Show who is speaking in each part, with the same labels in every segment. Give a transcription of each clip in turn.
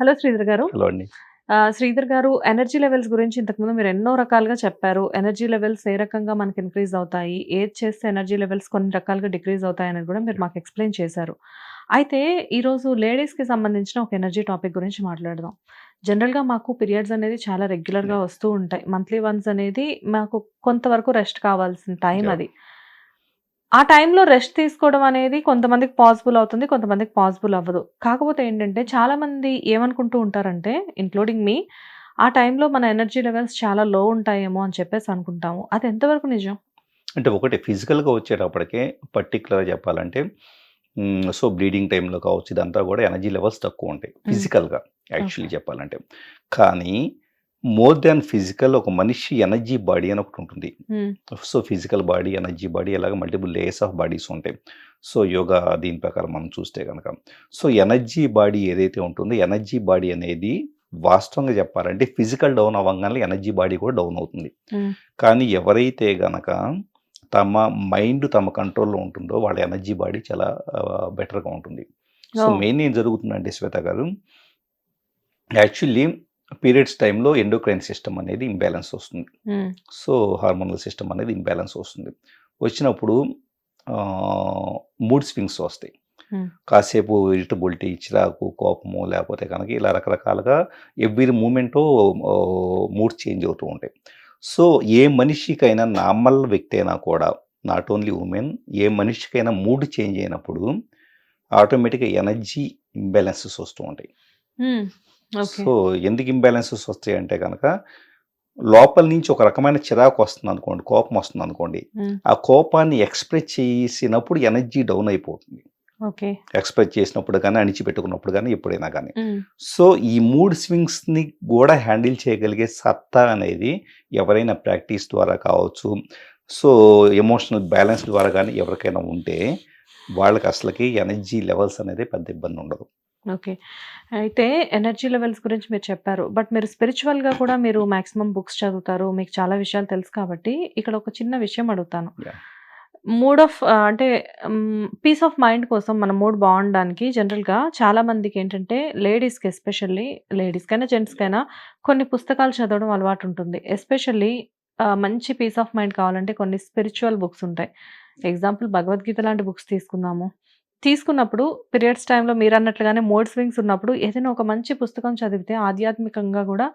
Speaker 1: Hello Sridhar గారు.
Speaker 2: Hello అండి.
Speaker 1: శ్రీధర్ గారు ఎనర్జీ లెవెల్స్ గురించి ఇంతకుముందు మీరు ఎన్నో రకాలుగా చెప్పారు. ఎనర్జీ లెవెల్స్ ఏ రకంగా మనకి ఇంక్రీజ్ అవుతాయి? ఏది చేస్తే ఎనర్జీ లెవెల్స్ కొన్ని రకాలుగా డిక్రీజ్ అవుతాయి అనేది కూడా మీరు మాకు ఎక్స్ప్లెయిన్ చేశారు. అయితే ఈరోజు లేడీస్కి సంబంధించిన ఒక ఎనర్జీ టాపిక్ గురించి మాట్లాడదాం. జనరల్గా మాకు పీరియడ్స్ అనేది చాలా రెగ్యులర్గా వస్తూ ఉంటాయి. మంత్లీ వన్స్ అనేది మాకు కొంతవరకు రెస్ట్ కావాల్సిన టైం. అది. ఆ టైంలో రెస్ట్ తీసుకోవడం అనేది కొంతమందికి పాసిబుల్ అవుతుంది కొంతమందికి పాసిబుల్ అవ్వదు. కాకపోతే ఏంటంటే చాలా మంది ఏమనుకుంటూ ఉంటారంటే ఇంక్లూడింగ్ మీ ఆ టైంలో మన ఎనర్జీ లెవెల్స్ చాలా లో ఉంటాయేమో అని చెప్పేసి అనుకుంటాము. అది ఎంతవరకు నిజం?
Speaker 2: అంటే ఒకటి ఫిజికల్గా వచ్చేటప్పటికే పర్టికులర్గా చెప్పాలంటే మ్, సో బ్లీడింగ్ టైంలో కావచ్చు ఇదంతా కూడా ఎనర్జీ లెవెల్స్ తక్కువ ఉంటాయి ఫిజికల్గా యాక్చువల్లీ చెప్పాలంటే. కానీ మోర్ దాన్ ఫిజికల్ ఒక మనిషి ఎనర్జీ బాడీ అని ఒకటి ఉంటుంది. So physical body energy body అలాగే మల్టిపుల్ లేయర్స్ ఆఫ్ బాడీస్ ఉంటాయి సో యోగా దీని ప్రకారం మనం చూస్తే కనుక సో ఎనర్జీ బాడీ ఏదైతే ఉంటుందో ఎనర్జీ బాడీ అనేది వాస్తవంగా చెప్పాలంటే ఫిజికల్ డౌన్ అవ్వగానే ఎనర్జీ బాడీ కూడా డౌన్ అవుతుంది
Speaker 1: మ్మ్.
Speaker 2: కానీ ఎవరైతే గనక తమ మైండ్ తమ కంట్రోల్లో ఉంటుందో వాళ్ళ ఎనర్జీ బాడీ చాలా బెటర్గా ఉంటుంది సో
Speaker 1: Oh.
Speaker 2: మెయిన్ ఏం జరుగుతుందంటే శ్వేత గారు యాక్చువల్లీ పీరియడ్స్ టైంలో ఎండోక్రైన్ సిస్టమ్ అనేది ఇంబ్యాలెన్స్ వస్తుంది. సో హార్మోనల్ సిస్టమ్ అనేది ఇంబ్యాలెన్స్ వస్తుంది. వచ్చినప్పుడు మూడ్ స్వింగ్స్ వస్తాయి. కాసేపు ఇరిటబిలిటీ చిరాకు కోపము లేకపోతే కనుక ఇలా రకరకాలుగా ఎవ్రీ మూమెంట్ మూడ్ చేంజ్ అవుతూ ఉంటాయి. సో ఏ మనిషికైనా నార్మల్ వ్యక్తి అయినా కూడా నాట్ ఓన్లీ ఉమెన్ ఏ మనిషికైనా మూడ్ చేంజ్ అయినప్పుడు ఆటోమేటిక్గా ఎనర్జీ ఇంబ్యాలెన్సెస్ వస్తూ ఉంటాయి. సో ఎందుకు ఇంబ్యాలెన్సెస్ వస్తాయి అంటే కనుక లోపల నుంచి ఒక రకమైన చిరాకు వస్తుంది అనుకోండి కోపం వస్తుంది అనుకోండి. ఆ కోపాన్ని ఎక్స్ప్రెస్ చేసినప్పుడు ఎనర్జీ డౌన్ అయిపోతుంది. ఎక్స్ప్రెస్ చేసినప్పుడు కానీ అణిచిపెట్టుకున్నప్పుడు కానీ ఎప్పుడైనా కానీ. సో ఈ మూడ్ స్వింగ్స్ని కూడా హ్యాండిల్ చేయగలిగే సత్తా అనేది ఎవరైనా ప్రాక్టీస్ ద్వారా కావచ్చు సో ఎమోషనల్ బ్యాలెన్స్ ద్వారా కానీ ఎవరికైనా ఉంటే వాళ్ళకి అసలుకి ఎనర్జీ లెవెల్స్ అనేది పెద్ద ఇబ్బంది ఉండదు.
Speaker 1: ఓకే. అయితే ఎనర్జీ లెవెల్స్ గురించి మీరు చెప్పారు. బట్ మీరు స్పిరిచువల్గా కూడా మీరు మాక్సిమం బుక్స్ చదువుతారు. మీకు చాలా విషయాలు తెలుసు కాబట్టి ఇక్కడ ఒక చిన్న విషయం అడుగుతాను. మూడ్ ఆఫ్ అంటే పీస్ ఆఫ్ మైండ్ కోసం మన మూడ్ బాగుండడానికి జనరల్గా చాలా మందికి ఏంటంటే లేడీస్కి ఎస్పెషల్లీ లేడీస్కైనా జెంట్స్కైనా కొన్ని పుస్తకాలు చదవడం అలవాటు ఉంటుంది. ఎస్పెషల్లీ మంచి పీస్ ఆఫ్ మైండ్ కావాలంటే కొన్ని స్పిరిచువల్ బుక్స్ ఉంటాయి. ఎగ్జాంపుల్ భగవద్గీత లాంటి బుక్స్ తీసుకుందాము. తీసుకున్నప్పుడు పీరియడ్స్ టైంలో మీరు అన్నట్లుగానే మోడ్ స్వింగ్స్ ఉన్నప్పుడు ఏదైనా ఒక మంచి పుస్తకం చదివితే ఆధ్యాత్మికంగా కూడా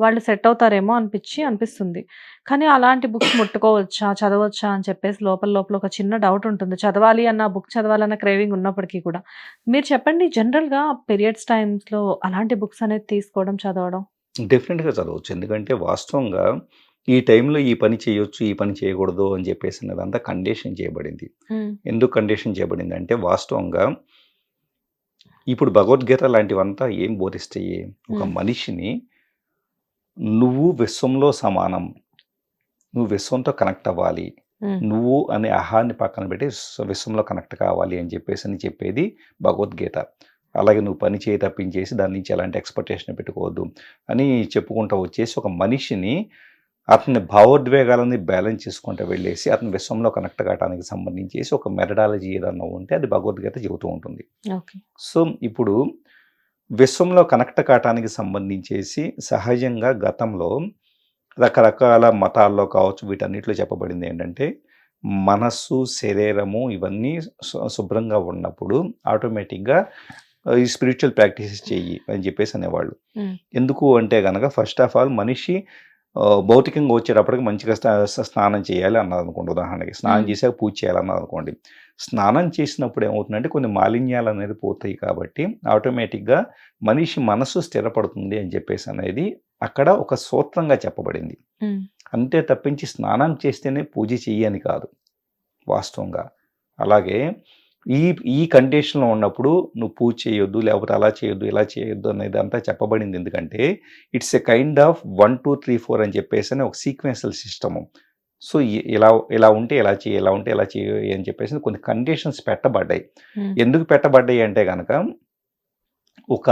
Speaker 1: వాళ్ళు సెట్ అవుతారేమో అనిపించి అనిపిస్తుంది. కానీ అలాంటి బుక్స్ ముట్టుకోవచ్చా చదవచ్చా అని చెప్పేసి లోపల లోపల ఒక చిన్న డౌట్ ఉంటుంది. చదవాలి అన్న బుక్ చదవాలన్న క్రేవింగ్ ఉన్నప్పటికీ కూడా. మీరు చెప్పండి జనరల్గా పీరియడ్స్ టైమ్స్లో అలాంటి బుక్స్ అనేది తీసుకోవడం చదవడం?
Speaker 2: డెఫినెట్గా చదవచ్చు. ఎందుకంటే వాస్తవంగా ఈ టైంలో ఈ పని చేయొచ్చు ఈ పని చేయకూడదు అని చెప్పేసి అదంతా కండిషన్ చేయబడింది ఎందుకు కండిషన్ చేయబడింది అంటే వాస్తవంగా ఇప్పుడు భగవద్గీత లాంటివంతా ఏం బోధిస్తాయి ఒక. మనిషిని నువ్వు విశ్వంలో సమానం నువ్వు విశ్వంతో కనెక్ట్ అవ్వాలి. నువ్వు అనే అహాన్ని పక్కన పెట్టి విశ్వ- విశ్వంలో కనెక్ట్ కావాలి అని చెప్పేసి అని చెప్పేది భగవద్గీత అలాగే నువ్వు పని చేయి తప్పించేసి దాని నుంచి ఎలాంటి ఎక్స్పెక్టేషన్ పెట్టుకోవద్దు అని చెప్పుకుంటూ వచ్చేసి ఒక మనిషిని అతని భావోద్వేగాలని బ్యాలెన్స్ చేసుకుంటూ వెళ్ళేసి అతని విశ్వంలో కనెక్ట్ కావడానికి సంబంధించేసి ఒక మెథడాలజీ ఏదన్నా ఉంటే అది భగవద్గీత చెబుతూ ఉంటుంది. సో ఇప్పుడు విశ్వంలో కనెక్ట్ కావటానికి సంబంధించేసి సహజంగా గతంలో రకరకాల మతాల్లో కావచ్చు వీటన్నిటిలో చెప్పబడింది ఏంటంటే మనస్సు శరీరము ఇవన్నీ శుభ్రంగా ఉన్నప్పుడు ఆటోమేటిక్గా ఈ స్పిరిచువల్ ప్రాక్టీసెస్ చెయ్యి అని చెప్పేసి అనేవాళ్ళు. ఎందుకు అంటే కనుక ఫస్ట్ ఆఫ్ ఆల్ మనిషి భౌతికంగా వచ్చేటప్పటికి మంచిగా స్నా- స్నానం చేయాలి అన్నది అనుకోండి ఉదాహరణకి స్నానం. చేసాక పూజ చేయాలన్నది అనుకోండి స్నానం చేసినప్పుడు ఏమవుతుందంటే కొన్ని మాలిన్యాలు అనేది పోతాయి కాబట్టి ఆటోమేటిక్గా మనిషి మనసు స్థిరపడుతుంది అని చెప్పేసి అనేది అక్కడ ఒక సూత్రంగా చెప్పబడింది. అంతే తప్పించి స్నానం చేస్తేనే పూజ చెయ్యని కాదు వాస్తవంగా అలాగే ఈ ఈ కండిషన్లో ఉన్నప్పుడు నువ్వు పూజ చేయొద్దు లేకపోతే అలా చేయొద్దు ఇలా చేయొద్దు అనేది అంతా చెప్పబడింది. ఎందుకంటే it's a kind of one two three four అని చెప్పేసి అని ఒక సీక్వెన్షియల్ సిస్టము సో ఇలా ఇలా ఉంటే ఇలా చేయి ఇలా ఉంటే ఇలా చేయి అని చెప్పేసి కొన్ని కండిషన్స్ పెట్టబడ్డాయి. ఎందుకు పెట్టబడ్డాయి అంటే కనుక ఒక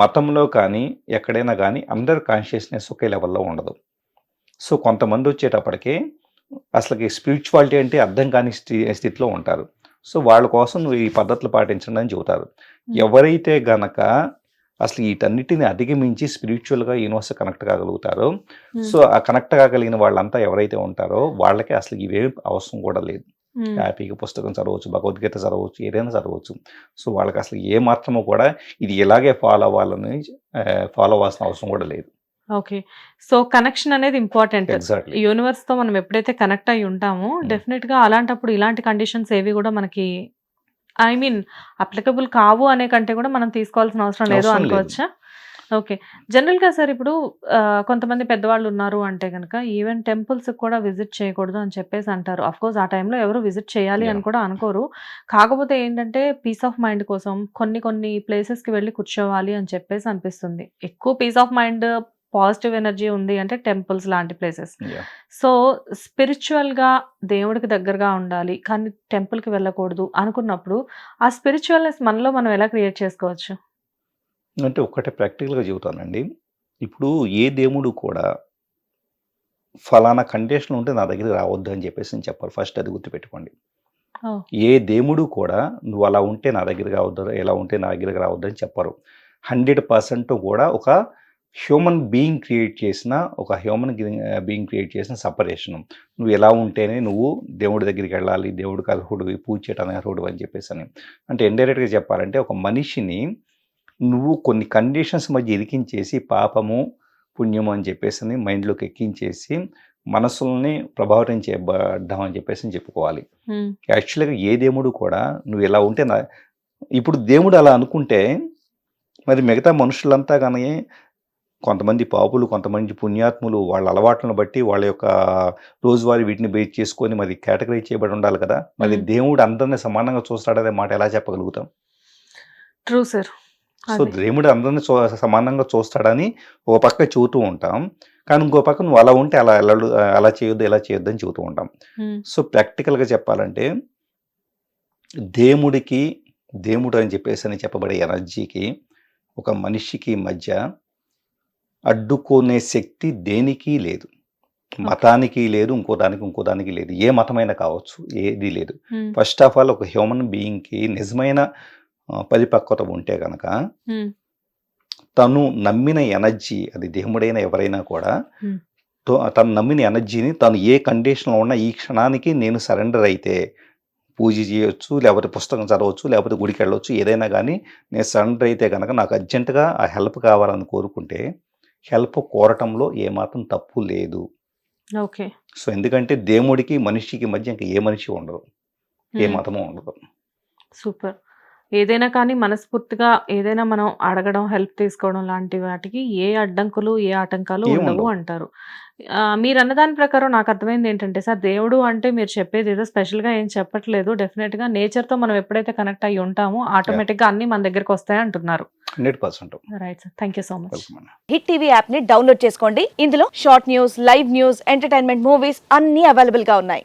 Speaker 2: మతంలో కానీ ఎక్కడైనా కానీ అందరి కాన్షియస్నెస్ ఒకే లెవెల్లో ఉండదు. సో కొంతమంది వచ్చేటప్పటికే అసలుకి స్పిరిచువాలిటీ అంటే అర్థం కాని స్థి స్థితిలో ఉంటారు. సో వాళ్ళ కోసం నువ్వు ఈ పద్ధతులు పాటించండి అని చెబుతారు. ఎవరైతే గనక అసలు వీటన్నిటిని అధిగమించి స్పిరిచువల్గా యూనివర్స్ కనెక్ట్ కాగలుగుతారో. సో ఆ కనెక్ట్ కాగలిగిన వాళ్ళంతా ఎవరైతే ఉంటారో వాళ్ళకి అసలు ఇవేం అవసరం కూడా లేదు. హ్యాపీగా పుస్తకం చదవచ్చు భగవద్గీత చదవచ్చు ఏదైనా చదవచ్చు. సో వాళ్ళకి అసలు ఏ మాత్రమో కూడా ఇది ఇలాగే ఫాలో అవ్వాలని ఫాలో అవ్వాల్సిన అవసరం కూడా లేదు.
Speaker 1: ఓకే. సో, కనెక్షన్ అనేది ఇంపార్టెంట్.
Speaker 2: ఎగ్జాక్ట్లీ
Speaker 1: యూనివర్స్‌తో మనం ఎప్పుడైతే కనెక్ట్ అయ్యి ఉంటామో
Speaker 2: హ్మ్.
Speaker 1: డెఫినిట్‌గా అలాంటప్పుడు ఇలాంటి కండిషన్స్ ఏవి గూడా మనకి ఐ మీన్ అప్లికబుల్ కావు అనే కంటే కూడా మనం తీసుకోవాల్సిన అవసరం లేదు అనుకోవచ్చా? ఓకే. జనరల్‌గా సార్ ఇప్పుడు కొంతమంది పెద్దవాళ్ళు ఉన్నారు అంటే గనక ఈవెన్ టెంపుల్స్‌కి కూడా విజిట్ చేయకూడదు అని చెప్పేసి అంటారు. ఆఫ్‌కోర్స్ ఆ టైంలో ఎవరు విజిట్ చేయాలి అని! కూడా అనుకోరు. కాకపోతే ఏంటంటే పీస్ ఆఫ్ మైండ్ కోసం కొన్ని కొన్ని ప్లేసెస్‌కి వెళ్ళి కూర్చోవాలి అని చెప్పేసి అనిపిస్తుంది. ఎక్కువ peace of mind positive energy ఉంది అంటే టెంపుల్స్ లాంటి ప్లేసెస్. సో, స్పిరిచ్యువల్‌గా దేవుడికి దగ్గరగా ఉండాలి. కానీ టెంపుల్‌కి వెళ్ళకూడదు అనుకున్నప్పుడు ఆ స్పిరిచ్యువల్‌నెస్ మనలో మనం ఎలా క్రియేట్ చేసుకోవచ్చు?
Speaker 2: అంటే ఒక్కటే ప్రాక్టికల్‌గా చెబుతానండి. ఇప్పుడు ఏ దేవుడు కూడా ఫలానా కండిషన్ ఉంటే నా దగ్గరికి రావద్దు అని చెప్పేసి నేను చెప్పరు. ఫస్ట్ అది గుర్తుపెట్టుకోండి. ఏ దేవుడు కూడా నువ్వు అలా ఉంటే నా దగ్గరికి రావద్దు, ఇలా ఉంటే నా దగ్గరికి రావద్దు అని చెప్పరు. 100% కూడా ఒక హ్యూమన్ బీయింగ్ క్రియేట్ చేసిన ఒక హ్యూమన్ బీయింగ్ క్రియేట్ చేసిన సెపరేషన్. నువ్వు ఎలా ఉంటేనే నువ్వు దేవుడి దగ్గరికి వెళ్ళాలి, దేవుడికి అర్హుడివి, పూజ చేయడానికి అర్హుడివి అని చెప్పేసని. అంటే ఇండైరెక్ట్‌గా చెప్పాలంటే ఒక మనిషిని నువ్వు కొన్ని కండిషన్స్ మధ్య ఇరికించేసి పాపము, పుణ్యము అని చెప్పేసని మైండ్‌లోకి ఎక్కించేసి మనసుల్ని ప్రభావితం చేయబడ్డామని చెప్పేసి చెప్పుకోవాలి. యాక్చువల్‌గా ఏ దేవుడు కూడా నువ్వు ఇలా ఉంటే ఇప్పుడు దేవుడు అలా అనుకుంటే మరి మిగతా మనుషులంతా గాని కొంతమంది పాపులు, కొంతమంది పుణ్యాత్ములు వాళ్ళ అలవాట్లను బట్టి వాళ్ళ యొక్క రోజువారీ వీటిని బేస్ చేసుకొని మరి కేటగరైజ్ చేయబడి ఉండాలి కదా! మరి. దేవుడు అందరిని సమానంగా చూస్తాడనే మాట ఎలా చెప్పగలుగుతాం?
Speaker 1: True sir.
Speaker 2: సో. దేవుడు అందరిని సమానంగా చూస్తాడని ఒక పక్క చెబుతూ ఉంటాం. కానీ ఇంకో పక్క నువ్వు అలా ఉంటే అలా ఎల్లడు అలా చేయొద్దు, ఇలా చేయొద్దు అని చెబుతూ ఉంటాం. సో, ప్రాక్టికల్‌గా చెప్పాలంటే దేవుడికి, దేవుడు అని చెప్పేసని చెప్పబడే ఎనర్జీకి, ఒక మనిషికి మధ్య అడ్డుకునే శక్తి దేనికి లేదు. మతానికి లేదు, ఇంకో దానికి, ఇంకో దానికి లేదు. ఏ మతమైనా కావచ్చు. ఏది లేదు. ఫస్ట్ ఆఫ్ ఆల్ ఒక హ్యూమన్ బీయింగ్‌కి నిజమైన పరిపక్వత ఉంటే గనక
Speaker 1: హ్మ్.
Speaker 2: తను నమ్మిన ఎనర్జీ అది దేవుడైనా ఎవరైనా కూడా తను నమ్మిన ఎనర్జీని తను ఏ కండిషన్‌లో ఉన్నా ఈ క్షణానికి నేను సరెండర్ అయితే పూజ చేయొచ్చు, లేకపోతే పుస్తకం చదవచ్చు, లేకపోతే గుడికెళ్ళొచ్చు. ఏదైనా గానీ నేను సరెండర్ అయితే గనక నాకు అర్జెంట్‌గా ఆ హెల్ప్ కావాలని కోరుకుంటే హెల్ప్ కోరటంలో ఏమాత్రం తప్పు లేదు.
Speaker 1: ఓకే.
Speaker 2: సో, ఎందుకంటే దేవుడికి, మనిషికి మధ్య ఇంక ఏ మనిషి ఉండరు. ఏ. మతము ఉండదు.
Speaker 1: సూపర్. ఏదైనా కానీ మనస్ఫూర్తిగా ఏదైనా మనం అడగడం, హెల్ప్ తీసుకోవడం లాంటి వాటికి ఏ అడ్డంకులు, ఏ ఆటంకాలు ఉండవు. అంటారు. ఆహ్, మీరన్న దాని ప్రకారం నాకు అర్థమైంది ఏంటంటే సార్ దేవుడు అంటే మీరు చెప్పేది ఏదో స్పెషల్‌గా ఏం చెప్పట్లేదు. డెఫినిట్‌గా నేచర్‌తో మనం ఎప్పుడైతే కనెక్ట్ అయ్యి ఉంటామో! ఆటోమేటిక్‌గా అన్నీ మన దగ్గరికి వస్తాయి అంటున్నారు.
Speaker 2: 100%
Speaker 1: right sir. Thank you so much.
Speaker 3: Hit TV యాప్ని డౌన్లోడ్ చేసుకోండి ఇందులో short news live news entertainment movies అన్ని అవైలబుల్గా ఉన్నాయి